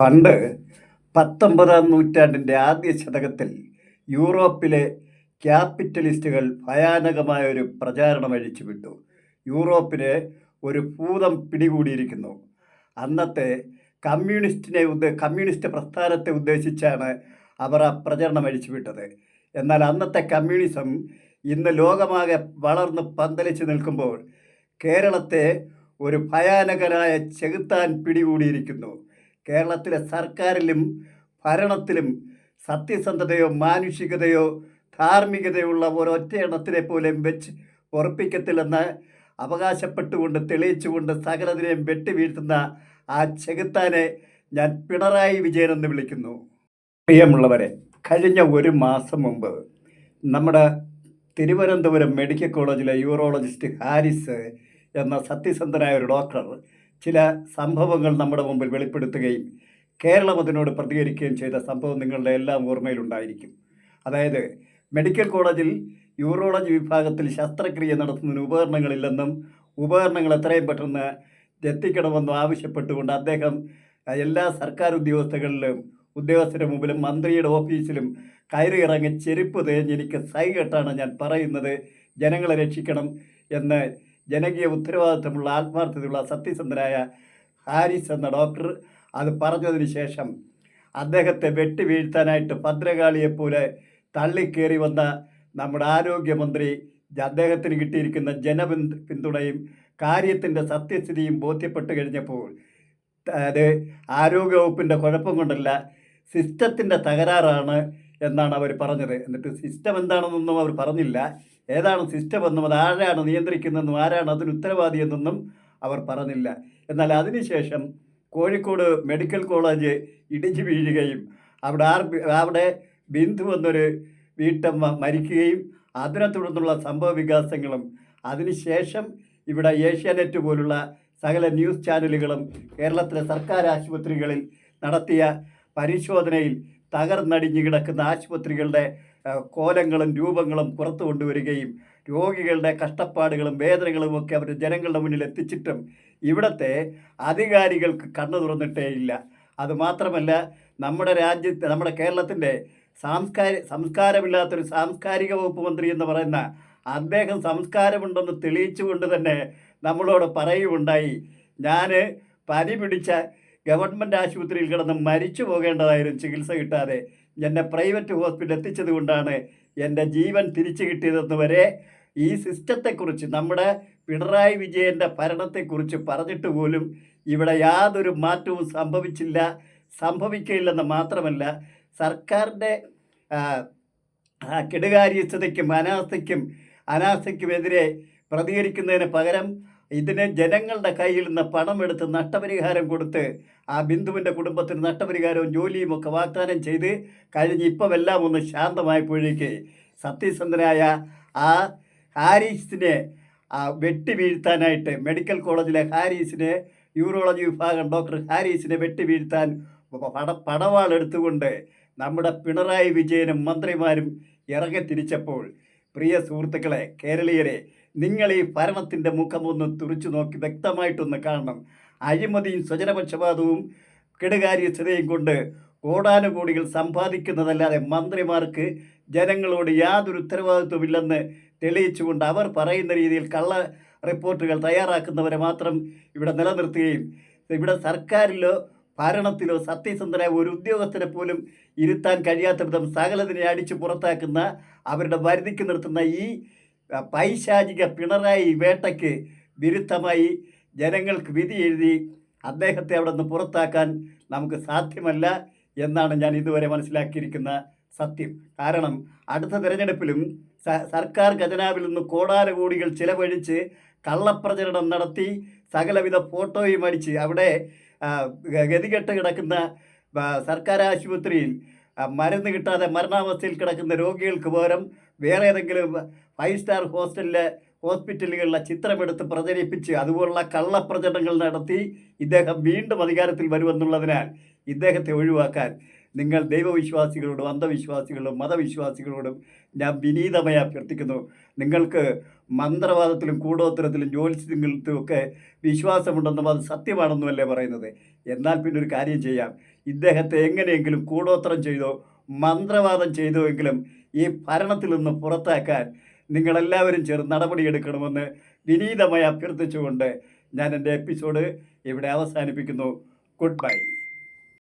പണ്ട് പത്തൊമ്പതാം നൂറ്റാണ്ടിന്റെ ആദ്യ ശതകത്തിൽ യൂറോപ്പിലെ ക്യാപിറ്റലിസ്റ്റുകൾ ഭയാനകമായ ഒരു പ്രചാരണം അഴിച്ചുവിട്ടു. യൂറോപ്പിനെ ഒരു ഭൂതം പിടികൂടിയിരിക്കുന്നു. അന്നത്തെ കമ്മ്യൂണിസ്റ്റിനെ ഉദ്ദേ കമ്മ്യൂണിസ്റ്റ് പ്രസ്ഥാനത്തെ ഉദ്ദേശിച്ചാണ് അവർ ആ പ്രചരണം അഴിച്ചുവിട്ടത്. എന്നാൽ അന്നത്തെ കമ്മ്യൂണിസം ഇന്ന് ലോകമാകെ വളർന്ന് പന്തലിച്ച് നിൽക്കുമ്പോൾ കേരളത്തെ ഒരു ഭയാനകനായ ചെകുത്താൻ പിടികൂടിയിരിക്കുന്നു. കേരളത്തിലെ സർക്കാരിലും ഭരണത്തിലും സത്യസന്ധതയോ മാനുഷികതയോ ധാർമ്മികതയുള്ള ഒരൊറ്റ എണ്ണത്തിനെ പോലും വെച്ച് ഉറപ്പിക്കത്തില്ലെന്ന് അവകാശപ്പെട്ടുകൊണ്ട് തെളിയിച്ചുകൊണ്ട് സകലതിനെയും വെട്ടിവീഴ്ത്തുന്ന ആ ചെകുത്താനെ ഞാൻ പിണറായി വിജയൻ എന്ന് വിളിക്കുന്നു. പ്രിയമുള്ളവരെ കഴിഞ്ഞ ഒരു മാസം മുമ്പ് നമ്മുടെ തിരുവനന്തപുരം മെഡിക്കൽ കോളേജിലെ യൂറോളജിസ്റ്റ് ഹാരിസ് എന്ന സത്യസന്ധനായ ഒരു ഡോക്ടർ ചില സംഭവങ്ങൾ നമ്മുടെ മുമ്പിൽ വെളിപ്പെടുത്തുകയും കേരളം അതിനോട് പ്രതികരിക്കുകയും ചെയ്ത സംഭവം നിങ്ങളുടെ എല്ലാം ഓർമ്മയിലുണ്ടായിരിക്കും. അതായത് മെഡിക്കൽ കോളേജിൽ യൂറോളജി വിഭാഗത്തിൽ ശസ്ത്രക്രിയ നടത്തുന്നതിന് ഉപകരണങ്ങളില്ലെന്നും ഉപകരണങ്ങൾ എത്രയും പെട്ടെന്ന് എത്തിക്കണമെന്നും ആവശ്യപ്പെട്ടുകൊണ്ട് അദ്ദേഹം എല്ലാ സർക്കാർ ഉദ്യോഗസ്ഥകളിലും ഉദ്യോഗസ്ഥരുടെ മുമ്പിലും മന്ത്രിയുടെ ഓഫീസിലും കയറി ഇറങ്ങി ചെരുപ്പ് തേഞ്ഞ് എനിക്ക് സൈ കെട്ടാണ് ഞാൻ പറയുന്നത്. ജനങ്ങളെ രക്ഷിക്കണം എന്ന് ജനകീയ ഉത്തരവാദിത്വമുള്ള ആത്മാർത്ഥതയുള്ള സത്യസന്ധനായ ഹാരിസ് എന്ന ഡോക്ടർ അത് പറഞ്ഞതിന് ശേഷം അദ്ദേഹത്തെ വെട്ടി വീഴ്ത്താനായിട്ട് ഭദ്രകാളിയെപ്പോലെ തള്ളിക്കേറി വന്ന നമ്മുടെ ആരോഗ്യമന്ത്രി അദ്ദേഹത്തിന് കിട്ടിയിരിക്കുന്ന ജനപിന്തു പിന്തുണയും കാര്യത്തിന്റെ സത്യസ്ഥിതിയും ബോധ്യപ്പെട്ട് കഴിഞ്ഞപ്പോൾ അത് ആരോഗ്യവകുപ്പിന്റെ കുഴപ്പം കൊണ്ടല്ല സിസ്റ്റത്തിന്റെ തകരാറാണ് എന്നാണ് അവർ പറഞ്ഞത്. എന്നിട്ട് സിസ്റ്റം എന്താണെന്നൊന്നും അവർ പറഞ്ഞില്ല. ഏതാണ് സിസ്റ്റം എന്നും അത് ആരാണ് നിയന്ത്രിക്കുന്നതെന്നും ആരാണ് അതിന് ഉത്തരവാദി എന്നൊന്നും അവർ പറഞ്ഞില്ല. എന്നാൽ അതിനുശേഷം കോഴിക്കോട് മെഡിക്കൽ കോളേജ് ഇടിഞ്ഞു വീഴുകയും അവിടെ ആർ അവിടെ ബിന്ദു എന്നൊരു വീട്ടമ്മ മരിക്കുകയും അതിനെ തുടർന്നുള്ള സംഭവ വികാസങ്ങളും അതിനുശേഷം ഇവിടെ ഏഷ്യാനെറ്റ് പോലുള്ള സകല ന്യൂസ് ചാനലുകളും കേരളത്തിലെ സർക്കാർ ആശുപത്രികളിൽ നടത്തിയ പരിശോധനയിൽ തകർന്നടിഞ്ഞു കിടക്കുന്ന ആശുപത്രികളുടെ കോലങ്ങളും രൂപങ്ങളും പുറത്തു കൊണ്ടുവരികയും രോഗികളുടെ കഷ്ടപ്പാടുകളും വേദനകളും ഒക്കെ അവർ ജനങ്ങളുടെ മുന്നിൽ എത്തിച്ചിട്ടും ഇവിടുത്തെ അധികാരികൾക്ക് കണ്ണു തുറന്നിട്ടേ ഇല്ല. അതുമാത്രമല്ല നമ്മുടെ രാജ്യത്തെ നമ്മുടെ കേരളത്തിന്റെ സാംസ്കാര സംസ്കാരമില്ലാത്തൊരു സാംസ്കാരിക വകുപ്പ് മന്ത്രി എന്ന് പറയുന്ന അദ്ദേഹം സംസ്കാരമുണ്ടെന്ന് തെളിയിച്ചുകൊണ്ട് തന്നെ നമ്മളോട് പറയുകയുണ്ടായി. ഞാൻ പനി പിടിച്ച ഗവൺമെന്റ് ആശുപത്രിയിൽ കിടന്ന് മരിച്ചു പോകേണ്ടതായിരുന്നു ചികിത്സ കിട്ടാതെ എന്നെ പ്രൈവറ്റ് ഹോസ്പിറ്റൽ എത്തിച്ചത് കൊണ്ടാണ് എന്റെ ജീവൻ തിരിച്ചു കിട്ടിയതെന്ന് വരെ ഈ സിസ്റ്റത്തെക്കുറിച്ച് നമ്മുടെ പിണറായി വിജയന്റെ ഭരണത്തെക്കുറിച്ച് പറഞ്ഞിട്ട് പോലും ഇവിടെ യാതൊരു മാറ്റവും സംഭവിച്ചില്ല സംഭവിക്കില്ലെന്ന് മാത്രമല്ല സർക്കാരിന്റെ കെടുകാര്യസ്ഥതയ്ക്കും അനാസ്ഥയ്ക്കും അനാസ്ഥയ്ക്കുമെതിരെ പ്രതികരിക്കുന്നതിന് പകരം ഇതിന് ജനങ്ങളുടെ കയ്യിൽ നിന്ന് പണമെടുത്ത് നഷ്ടപരിഹാരം കൊടുത്ത് ആ ബിന്ദുവിന്റെ കുടുംബത്തിന് നഷ്ടപരിഹാരവും ജോലിയും ഒക്കെ വാഗ്ദാനം ചെയ്ത് കഴിഞ്ഞ് ഇപ്പം എല്ലാം ഒന്ന് ശാന്തമായപ്പോഴേക്ക് സത്യസന്ധനായ ആ ഹാരിസിനെ ആ വെട്ടി വീഴ്ത്താനായിട്ട് മെഡിക്കൽ കോളേജിലെ ഹാരിസിനെ യൂറോളജി വിഭാഗം ഡോക്ടർ ഹാരിസിനെ വെട്ടി വീഴ്ത്താൻ പട പടവാളെടുത്തുകൊണ്ട് നമ്മുടെ പിണറായി വിജയനും മന്ത്രിമാരും ഇറങ്ങി തിരിച്ചപ്പോൾ പ്രിയ സുഹൃത്തുക്കളെ കേരളീയരെ നിങ്ങൾ ഈ ഭരണത്തിന്റെ മുഖമൊന്ന് തുറച്ചു നോക്കി വ്യക്തമായിട്ടൊന്ന് കാണണം. അഴിമതിയും സ്വജനപക്ഷപാതവും കെടുകാര്യസ്ഥതയും കൊണ്ട് കോടാനുകോടികൾ സമ്പാദിക്കുന്നതല്ലാതെ മന്ത്രിമാർക്ക് ജനങ്ങളോട് യാതൊരു ഉത്തരവാദിത്വമില്ലെന്ന് തെളിയിച്ചുകൊണ്ട് അവർ പറയുന്ന രീതിയിൽ കള്ള റിപ്പോർട്ടുകൾ തയ്യാറാക്കുന്നവരെ മാത്രം ഇവിടെ നിലനിർത്തുകയും ഇവിടെ സർക്കാരിലോ ഭരണത്തിലോ സത്യസന്ധനായ ഒരു ഉദ്യോഗസ്ഥനെ പോലും ഇരുത്താൻ കഴിയാത്ത വിധം സകലതിനെ അടിച്ചു പുറത്താക്കുന്ന അവരുടെ വരുതിക്ക് നിർത്തുന്ന ഈ പൈശാചിക പിണറായി വേട്ടയ്ക്ക് വിരുദ്ധമായി ജനങ്ങൾക്ക് വിധി എഴുതി അദ്ദേഹത്തെ അവിടെ നിന്ന് പുറത്താക്കാൻ നമുക്ക് സാധ്യമല്ല എന്നാണ് ഞാൻ ഇതുവരെ മനസ്സിലാക്കിയിരിക്കുന്ന സത്യം. കാരണം അടുത്ത തിരഞ്ഞെടുപ്പിലും സർക്കാർ ഖജനാവിൽ നിന്ന് കോടാനുകോടികൾ ചിലവഴിച്ച് കള്ളപ്രചരണം നടത്തി സകലവിധ ഫോട്ടോയും അടിച്ച് അവിടെ ഗതികെട്ട് കിടക്കുന്ന സർക്കാർ ആശുപത്രിയിൽ മരുന്ന് കിട്ടാതെ മരണാവസ്ഥയിൽ കിടക്കുന്ന രോഗികൾക്ക് പകരം വേറെ ഏതെങ്കിലും ഫൈവ് സ്റ്റാർ ഹോസ്റ്റലിലെ ഹോസ്പിറ്റലുകളിലെ ചിത്രമെടുത്ത് പ്രചരിപ്പിച്ച് അതുപോലുള്ള കള്ളപ്രചരണങ്ങൾ നടത്തി ഇദ്ദേഹം വീണ്ടും അധികാരത്തിൽ വരുമെന്നുള്ളതിനാൽ ഇദ്ദേഹത്തെ ഒഴിവാക്കാൻ നിങ്ങൾ ദൈവവിശ്വാസികളോടും അന്ധവിശ്വാസികളോടും മതവിശ്വാസികളോടും ഞാൻ വിനീതമായി അഭ്യർത്ഥിക്കുന്നു. നിങ്ങൾക്ക് മന്ത്രവാദത്തിലും കൂടോത്തരത്തിലും ജ്യോത്സ്യത്തിലും വിശ്വാസമുണ്ടെന്നും അത് സത്യമാണെന്നുമല്ലേ പറയുന്നത്? എന്നാൽ പിന്നെ ഒരു കാര്യം ചെയ്യാം. ഇദ്ദേഹത്തെ എങ്ങനെയെങ്കിലും കൂടോത്തരം ചെയ്തോ മന്ത്രവാദം ചെയ്തോ എങ്കിലും ഈ ഭരണത്തിൽ നിന്ന് പുറത്താക്കാൻ നിങ്ങളെല്ലാവരും ചേർന്ന് നടപടിയെടുക്കണമെന്ന് വിനീതമായി അഭ്യർത്ഥിച്ചുകൊണ്ട് ഞാൻ എന്റെ എപ്പിസോഡ് ഇവിടെ അവസാനിപ്പിക്കുന്നു. Good bye